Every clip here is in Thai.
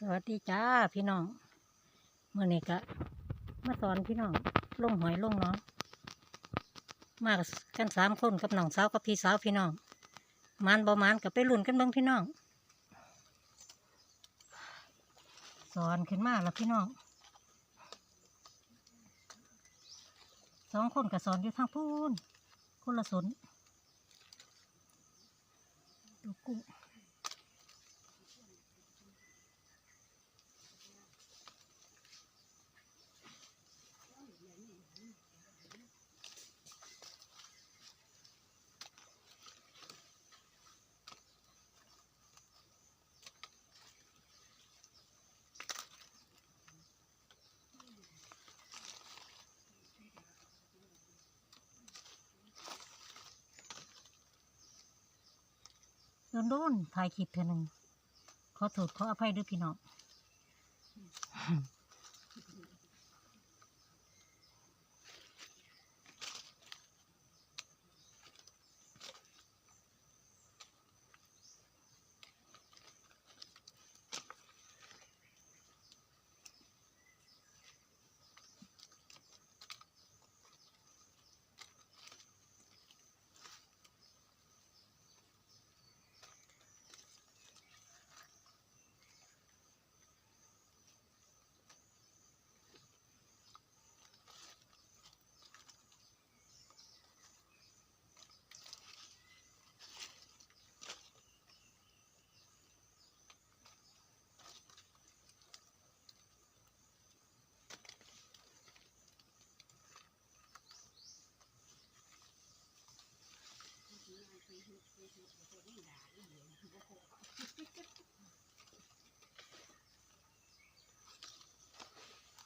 สวัสดีจ้าพี่น้องเมื่อนี้ก็มาสอนพี่น้องลงหอยลงเน้องมากันสามคนกับน้องสาวกับพี่สาวพี่น้องมานบ่มานกับไปลุ่นกันบ้างพี่น้องสอนขึ้นมาแล้วพี่น้องสองคนกับสอนอยู่ทางพูนคนละสนดูกุ้ง โดนโดนถ่ายคลิปเธอหนึ่งขอโทษขออภัยด้วยพี่น้อง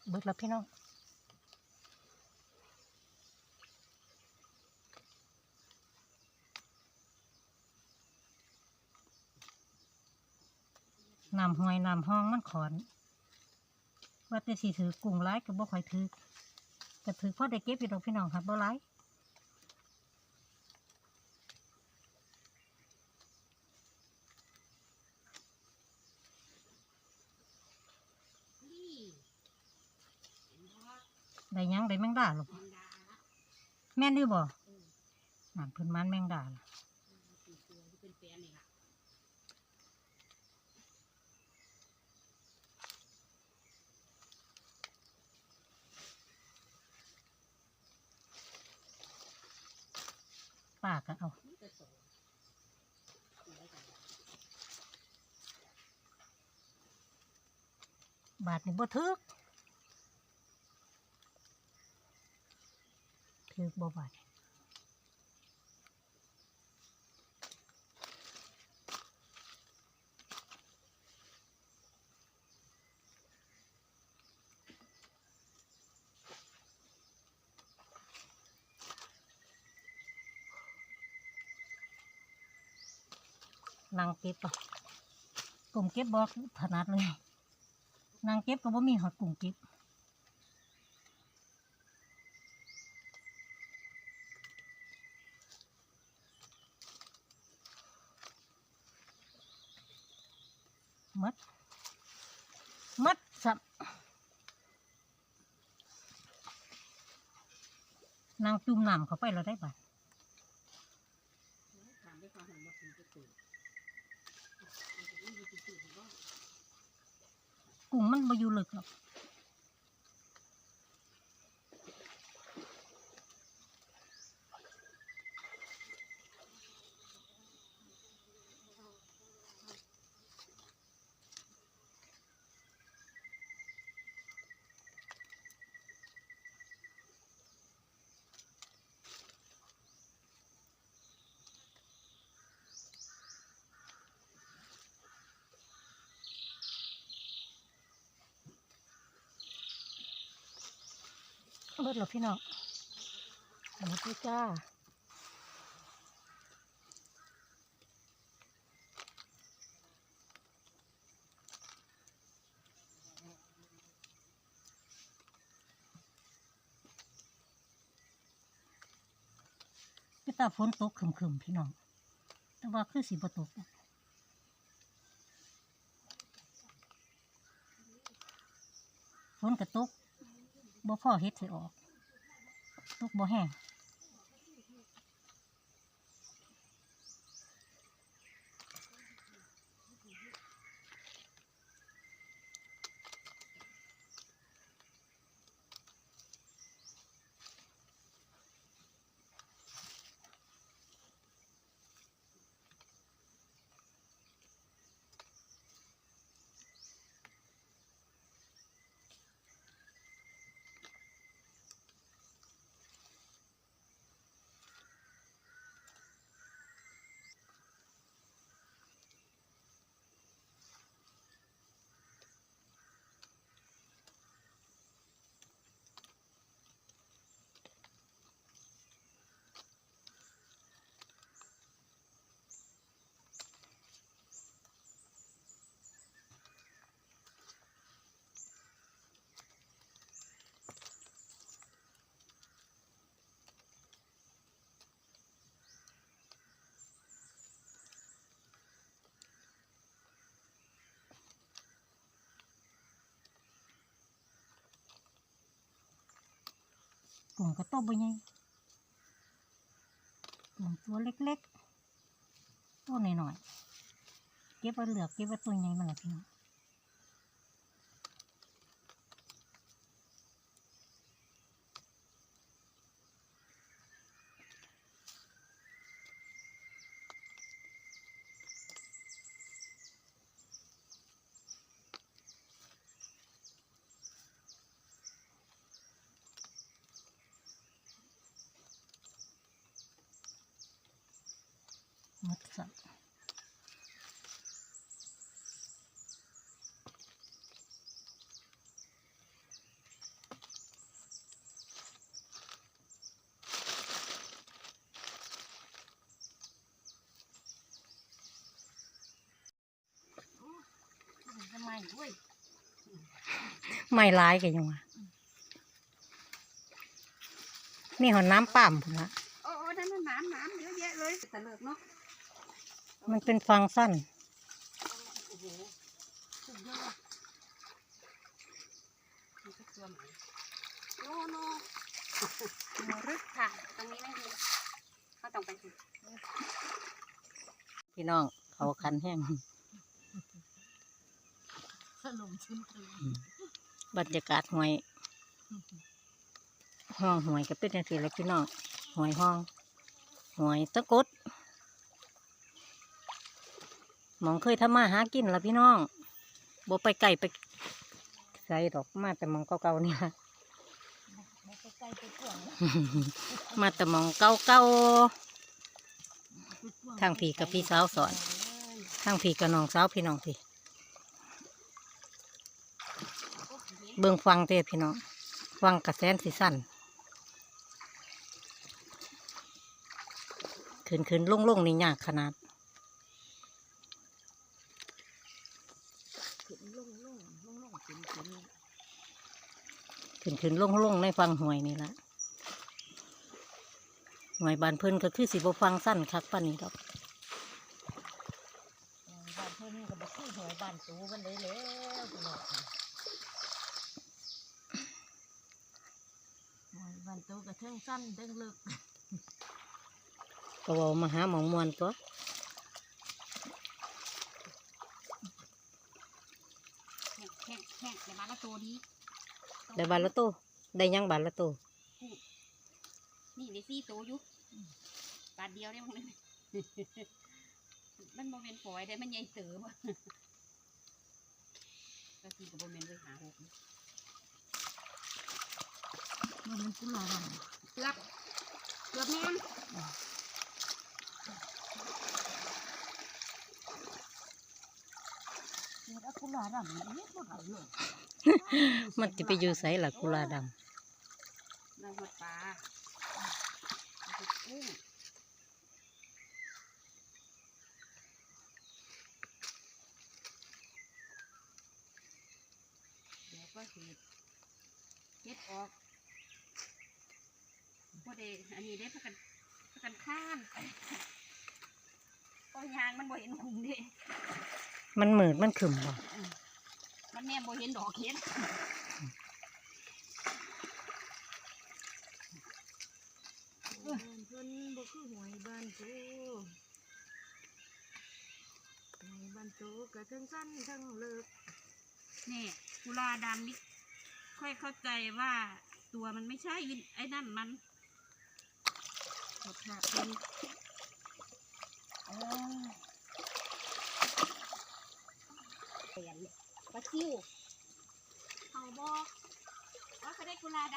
เบิดแล้วพี่น้องน้ำหอยน้ำห้องมันขอน ว่าแต่สีถือกุ้งร้ายกับ่ค่อยถือก็ถือพ่อได้เก็บอยู่ตรงพี่น้องครับบ่ร้าย ได้แมงดาหรอกแม่นดื้อบ่นั่นเพิ่นมันแมงดาล่ะปาก็เอาบาทนี่บ่ถึก กบ่บาทนางเก็บป่ะกลุ่มเก็บบอกถนัดเลยนางเก็บก็บ่มีหอดกลุ่มเก็บมัด มัดสับนางจุ่มน้ำเข้าไปเราได้ปะกุ้งมันไปอยู่ลึกหรอก เบิดแล้วพี่น้องหมดแล้วจ้าพี่ตาฝนตกครึมๆพี่น้อง แต่ว่าคือสีบ่ตกฝนกระตก บ่พ่อเฮ็ดสิออกตกบ่แห้ง กลุ่มกระโตบ่ใหญ่กลุ่มตัวเล็กๆตัวหน่อยๆเก็บไว้เหลือเก็บไว้ตัวใหญ่มาแล้วพี่น้อง มดสับไม่ร้ายกันยังวะนี่หอนน้ำปั่มผมละโอ้โอ้นั่นน่ะน้ำน้ำเยอะแยะเลยแต่เลิกเนาะ มันเป็นฟังสั้นโอ้โหสุดยอดนี่ก็ตัวใหม่โนโนหัวรึกค่ะ ตรงนี้ไม่มีเขาต้องไปสิพี่น้อง เขาคันแห้งสลมชิ้นคืนบรรยากาศหวย ห้องหวยก็เป็นอย่างที่แหละพี่น้องหวยห้องหวยตะกรุดห มองเคยทำมาหากินละพี่น้องบ่ไปไก่ไปใส่ดอกมาแต่หมองเก่าๆนี่ละใกล้ไปกว่างมาแต่หมองเก่าๆทางพี่กับพี่สาวสอนทางพี่กับน้องสาวพี่น้องพี่เบิ่งฟังเด้พี่น้องฟังกระแสนสิสั้นขึ้นขึ้นลงลงนี่ยากขนาด ขึ้นลงลงลงลงขึ้นขึ้น ขึ้นขึ้นลงลงในฟังหวยนี่ละหวยบานเพิ่นก็คือสิบฟังสั้นคักปานนี้ดอกบ้านเพื่อนก็บอกคือหวยบ้านตูกันเลยแล้วพี่น้องหวยบ้านตูก็เทิงสั้นเทิงลึกก็เว่ามาหาหมองมวนตัวแห้งแห้งแห้งในบ้านละตัวดี ได้บานละโตได้หยังบานละโตนี่ในซี่ตัวอยู่บาทเดียวได้มั้งมันโมเมนฝอยได้มันใหญ่เต๋อบ่ก็ทีกับโมเมนเลยหาหกมันเป็นกุหลาบเกือบเกือบแม่นมันจะไปอยู่ไสล่ะกุหลาบดเราหมดปลาเอาไปกุ้งเดี๋ยวก็เห็ดเห็ดออกพอดีอันนี้ได้พักกันพักกันข้ามก็ยางมันบ่เห็นหุมเดิำมันมืดมันขึ้มบ่ มันแม่โบเห็นดอกเห็นเพิ่นบ่คือหวยบ้านกูหวยบ้านกูกระทั้งสั้นทั้งเลิกนี่กุลาดำนี่ค่อยเข้าใจว่าตัวมันไม่ใช่ไอ้นั่นมันหดหักเป็ ปลาซิวเขาบอกว่าเขาได้กุลาด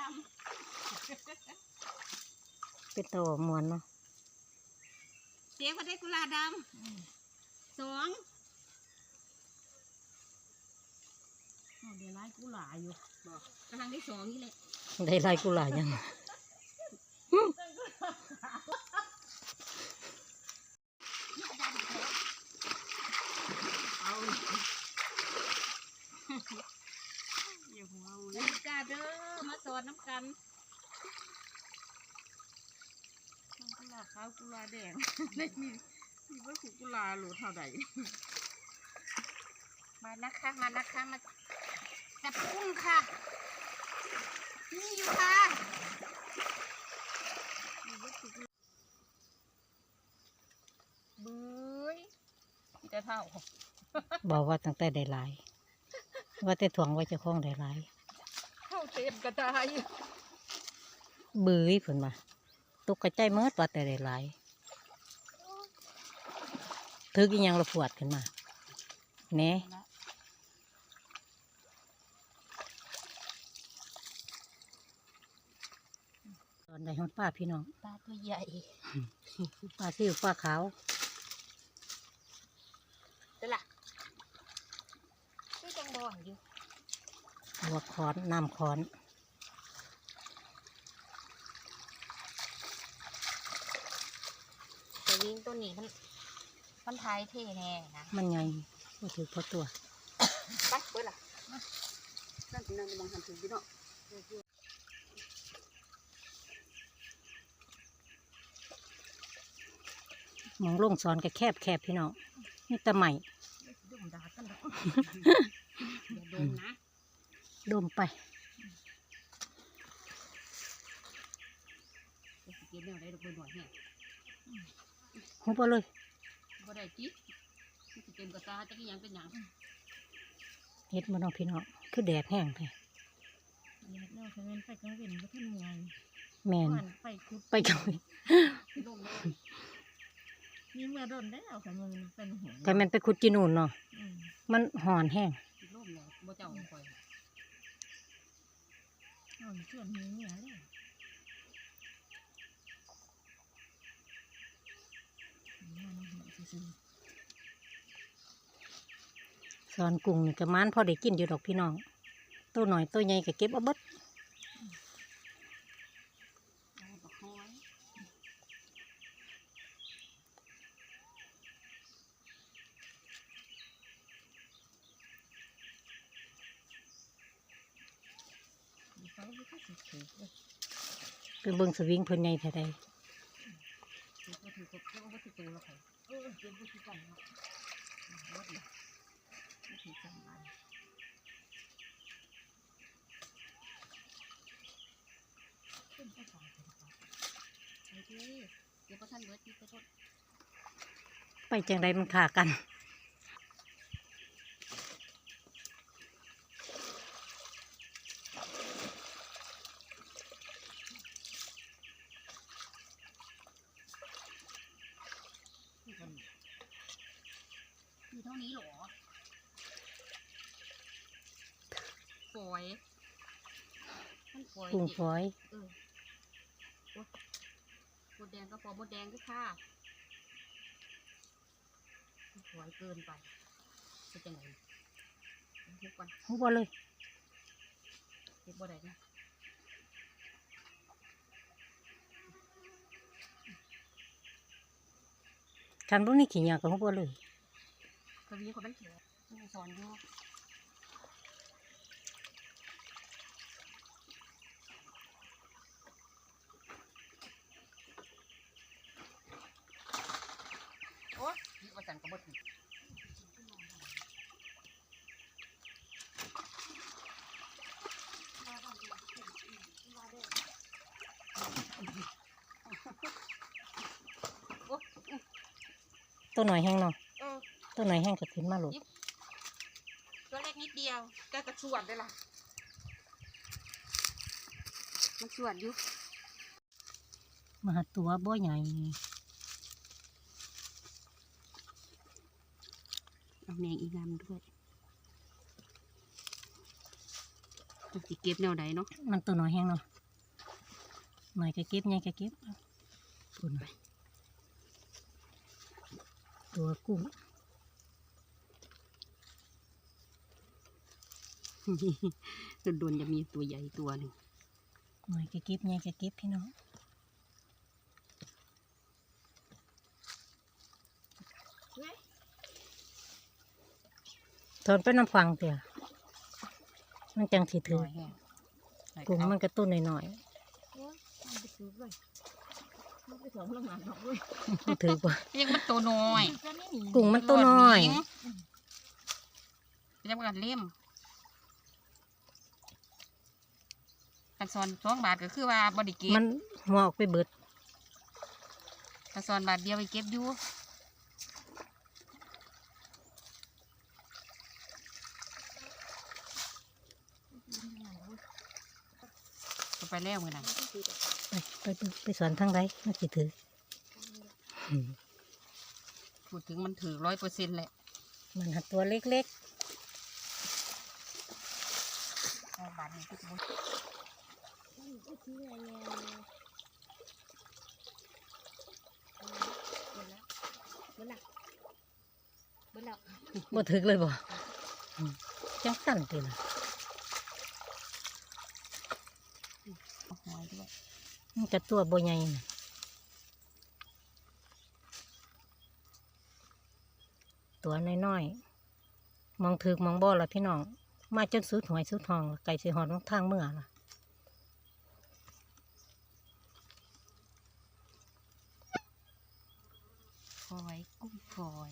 เป็นตัวมวนเนาะำเสียงเขาได้กุลาดำสองอ้าวเดี๋ยวร้ายกูหลายอยู่บอกกำลังได้สองนี่แหละ ได้ไล่กุหลาบยัง เอาอย่าหัวเอา เลเด้ยอจ้าเด้อ มาสอนน้ำกันทั้งกุหลาบขาวกุหลาบแดง ได้มีมีว่าขุกุหลาบโหลเท่าใดมานะคะ มานะคะ มาจับกุ้งค่ะ นี่อยู่ค่ะมีว่าขุกุหลาบเบื้ยมีแต่เท่าบอกว่าตั้งแต่ได้หลาย ว่าแต่ถ่วงไว้เจะคล้าของได้หลายเข้าเต็มกระตายบื้อเพิ่นมาตกกระใจเมื่อว่าแต่ได้หลายถือกินยังระปวดขึ้นมาแหน่ตอนได้ห้องป้าพี่น้องปลาตัวใหญ่ป้าซิวป้าขาวเด้อล่ะชื่อจังบอนอยู่ หัวคอนน้ำคอนแต่วิ่งตัวนี้มันมันทายเท่แน่นะมันไงก็ถือพอตัวไปเบิ้ล่ะนั่นนั่นมองหันถึงพี่เนาะหมองลงสอนก็แคบแคบพี่น้องนี่ตะใหม่ดุมดากันดอกอย่าโดนนะ ดมไปจะสิเก็บแนวได้ดอกเบิ้ลหน่อยแห้งหุบเอาเลยบ่ได้จิมันสิเป็นกระตาจะกี่ยังเป็นหยังเฮ็ดมาน้องพี่น้องคือแดดแห้งไปอยากเล่าทำไมไปกังเวนก็ท่านไงแมนมันไปคุดไปกันลงเลยมีเมื่อโดนได้เอาแต่มันเป็นหัวกันแมนไปขุดจีนูนเนาะอืมมันห่อนแห้งลงเลยบ่เจ้าคอย เอาส่วนนี้เนี่ยเลยมันหัวซื่อสอนกุ้งนี่ก็มันพอได้กินอยู่ดอกพี่น้องตัวหน่อยตัวใหญ่ก็เก็บเอาเบิด เอาบักน้อย ๆมีเขาไม่ คือเบิ้งสวิงเพิ่นใหญ่แท้ใดไปจังไดมันขากันอตัวแล้วค่ะ เออเดี๋ยวบุษกันเนาะ รถเลยบ่ถือจังมันขึ้นไปสองคนไปดิเดี๋ยวพอท่านเบิดที่ไปทด ไปจังใดมันขากัน มีเท่านี้เหรอฝอยมันฝอย กุ้งจิฝอย เออโอ๊ยมดแดงก็พอมดแดงด้วยค่ะฝอยเกินไปจะจังไงทุกวันหุบเอาเลยเก็บบ่ได้นะคันพวกนี้ขี้เหยาก็หุบเอาเลยกระวีคนมันเขียวมันสอนอยู่ กันก็บ่ถึตัวหน่อยแห้งเนาะออตัวหน่อยแห้งกระถินมาลูกตัวเล็กนิดเดียวแต่กระชวนได้ล่ะมันชวนยุบมาตัวบ่ใหญ่ เอาแมงอีงามด้วยจะสิเก็บแนวใดเนาะมันตัวหน่อยแห้งเนาะหน่อยก็เก็บใหญ่ก็เก็บปุ่นไปตัวกุ้งโดนๆจะมีตัวใหญ่ตัวหนึ่งหน่อยก็เก็บใหญ่ก็เก็บพี่น้อง เฮ้ย ถอ นไปน้ำฟังเตียมันจังสิถือน้อยแห้งใส่กุ้งเขามันก็ตัวหน่อยโอ้ยมันไปซื้อเลยมันไปสองโรงงานดอกเว้ยๆมันถือว่ายังมันตัวน้อยก็ไม่หนีกุ้งมันตัวน้อยจะประกันเล่มกันซอนสองบาทก็คือว่าบริเก็บมันหัวออกไปเบิดกันซอนบาทเดียวไปเก็บอยู่เอาไป แล้วมือนั้นไปไปไปไปสอนทางใดมันสิถืออืมพูดถึงมันถือร้อยเปอร์เซ็นต์แหละมันหัดตัวเล็กเอาบาทนี้ก็จะบ่เบิ่งละเบิ่งละๆบ่ถือเลยบ่อืมจังสั่นติล่ะ เอาหอยด้วย มันก็ตัวบ่ใหญ่น่ะตัวน้อยๆมองถึกมองบ่ล่ะพี่น้อง มาจนสุดหวยสุดทองล่ะไก่สิหอดลงทางเมื่อล่ะฟอยกุ้งฟอย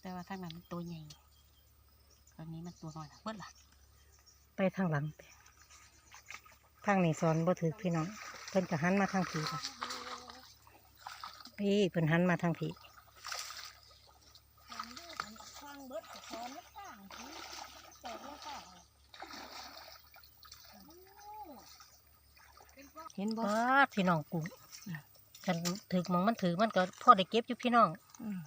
แต่ว่าทางนั้นมันตัวใหญ่ตอนนี้มันตัวน้อยนะเบิดล่ะ ไปทางหลังไป ทางนี้สอนบ่ถือพี่น้องเพิ่นก็หันมาทางผีค่ะพี่เพิ่นหันมาทางผีฟังเบิดกับคอนักต่างที่แตกแล้วต่างเห็นบ่ป้าดพี่น้องกุ้งกันถือมองมันถือมันก็พอได้เก็บอยู่พี่น้องอืม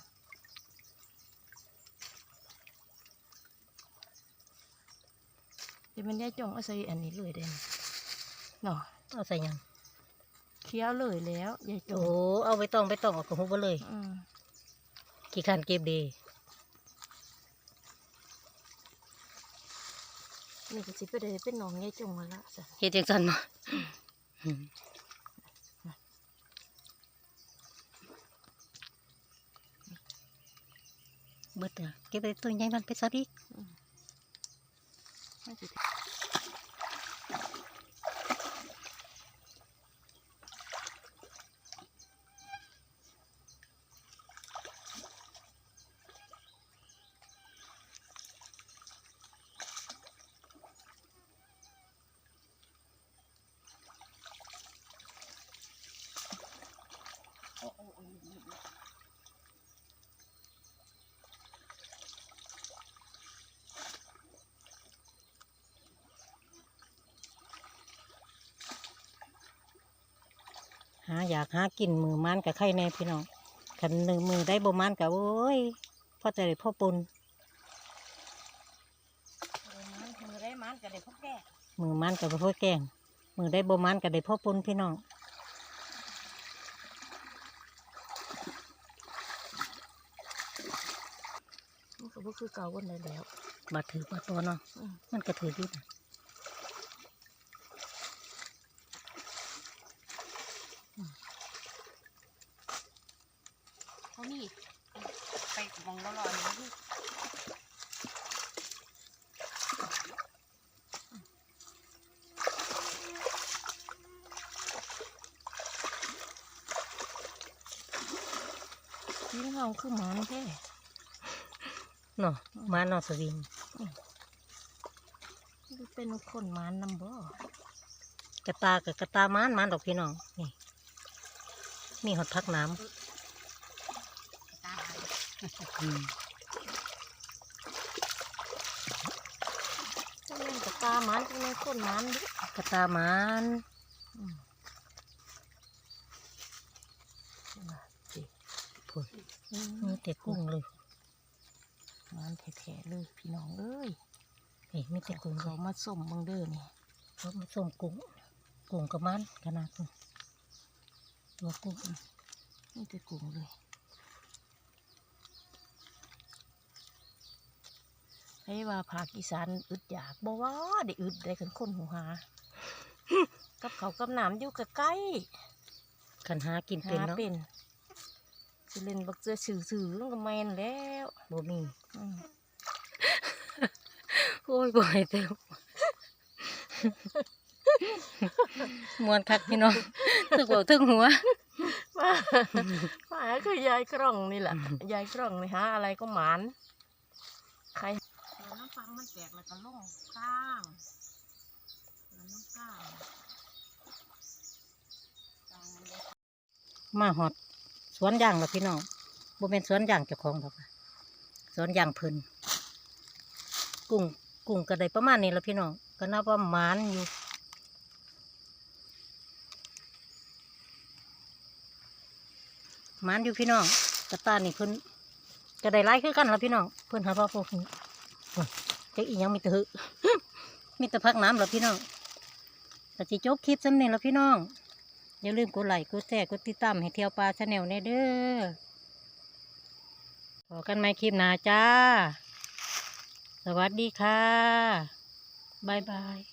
เดี๋ยวมันได้จงเอาใส่อันนี้เลยได้ เนาะเอาใส่หยังเคี้ยวเลยแล้วยายจโอ้งเอาไปต้องไปต้องเออกกระหุบไปเลย อืมกี่คันเก็บดีนี่ก็สิไปได้เป็นน้องยายจงมาละจ้ะเฮ็ดจังซั่นมาเบิดอะเก็บไปตัวใหญ่มันไปซะดิไม่สิาอยากหากินมือมันกับไข่แน่พี่น้องคันหนึ่งมือได้บ่มันกับโอ้ยพอจะได้พ่อปนมันคือได้มันก็ได้พวกแก่มือมันกับพ่อแกงมือได้บ่มันกับได้พ่อปนพี่น้องมันก็บ่คือเก่าวันใดแล้วบาดถือบาดตัวเนาะอืมมันก็ถืออยู่นะ เขานี่ไปมองแล้วรออันนี้ ที่เฮาคือหมันแท้ เนาะมันเนาะสวิงมันเป็นคนหมันนำบ่กระตากับกระตามันมันดอกพี่น้องนี่มีหอดพักน้ตาำอืมจังเล่นกับตาหมันจังเล่นก้นหมันดิกระตามันสิพูดมีแต่กุ้งเลย หมันแท้ๆเลยพี่น้องเอ้ยนี่มีแต่กุ้งเขามาส้มเบังเด้อนี่เขามาส้มกุ้งกุ้งกับมันขนาดนี้ตัวกุ้งนี่แต่กุ้งเลยให้ว่าภาคอีสานอึดอยากบ่ว่าได้อึดได้กันคนหูหา กับเขาวกับน้ำอยู่ใกล้ขันหากินๆเป็นหาเนาะเป็น สิเล่นบักเจอสื่อๆมันก็แมนแล้วบ่มีอืมโอ้ยบ่อยเต็มมวนคักพี่น้องถึกบ่ถึงหัวมามาคือยายกล้องนี่แหละยายกล้องนี่ฮะอะไรก็หมานใครน้ำฟังมันแตกแล้วก็ล่องข้างน้ำก้างมาหอดส วนยางแล้วพี่น้องบ่เป็นสวนยางเจ้าของหรอกค่ะสวนยางพิ่นกุ้งกุ้งก็ได้ประมาณนี้ละพี่น้องก็นับว่าหมานอยู่หมานอยู่พี่น้องกระตานี่เพิ่นก็ได้ไล่คือกันละพี่น้องเพิ่นหาว่าพวกนี้จักอีหยังมีแต่หึมีแต่พักน้ำละพี่น้องแต่สิจบคลิปสำเนีละพี่น้อง อย่าลืมกดไลค์กดแชร์กดติดตามให้เที่ยวปลาชาแนลแน่เด้อพอกันไหมคลิปหน้าจ้า สวัสดีค่ะ บ๊ายบาย